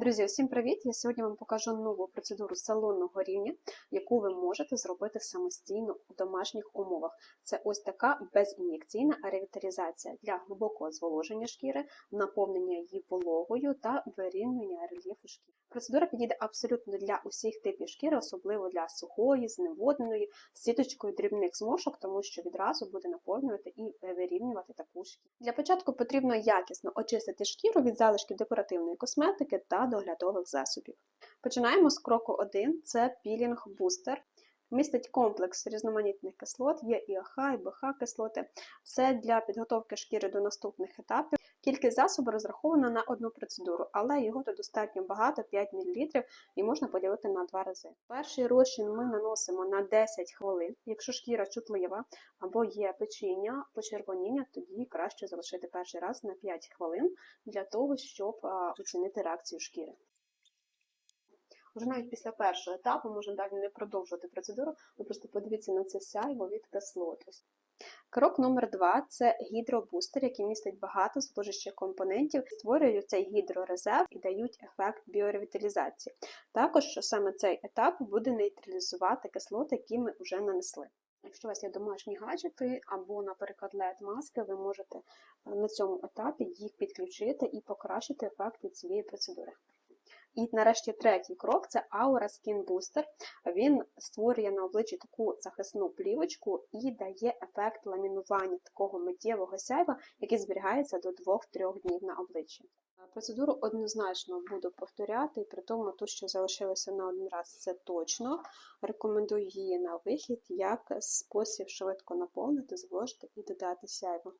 Друзі, всім привіт! Я сьогодні вам покажу нову процедуру салонного рівня, яку ви можете зробити самостійно у домашніх умовах. Це ось така безін'єкційна ревіталізація для глибокого зволоження шкіри, наповнення її вологою та вирівнювання рельєфу шкіри. Процедура підійде абсолютно для усіх типів шкіри, особливо для сухої, зневодненої, з сіточкою дрібних зморшок, тому що відразу буде наповнювати і вирівнювати таку шкіру. Для початку потрібно якісно очистити шкіру від залишків декоративної косметики та доглядових засобів. Починаємо з кроку 1 це пілінг бустер. Містить комплекс різноманітних кислот, є і АХ, і БХ кислоти. Це для підготовки шкіри до наступних етапів. Кількість засобу розрахована на одну процедуру, але його тут достатньо багато 5 мл і можна поділити на два рази. Перший розчин ми наносимо на 10 хвилин. Якщо шкіра чутлива або є печіння, почервоніння, тоді краще залишити перший раз на 5 хвилин для того, щоб оцінити реакцію шкіри. Вже навіть після першого етапу можна далі не продовжувати процедуру, ви просто подивіться на це сяйво від кислот. Крок номер два це гідробустер, який містить багато зволожучих компонентів, створюють цей гідрорезерв і дають ефект біоревіталізації. Також що саме цей етап буде нейтралізувати кислоти, які ми вже нанесли. Якщо у вас є домашні гаджети або, наприклад, led маски, ви можете на цьому етапі їх підключити і покращити ефект від цієї процедури. І нарешті третій крок це Aura Skin Booster. Він створює на обличчі таку захисну плівочку і дає ефект ламінування такого миттєвого сяйва, який зберігається до 2-3 днів на обличчі. Процедуру однозначно буду повторяти, при тому, то, що залишилося на один раз, це точно. Рекомендую її на вихід як спосіб швидко наповнити, зволожити і додати сяйво.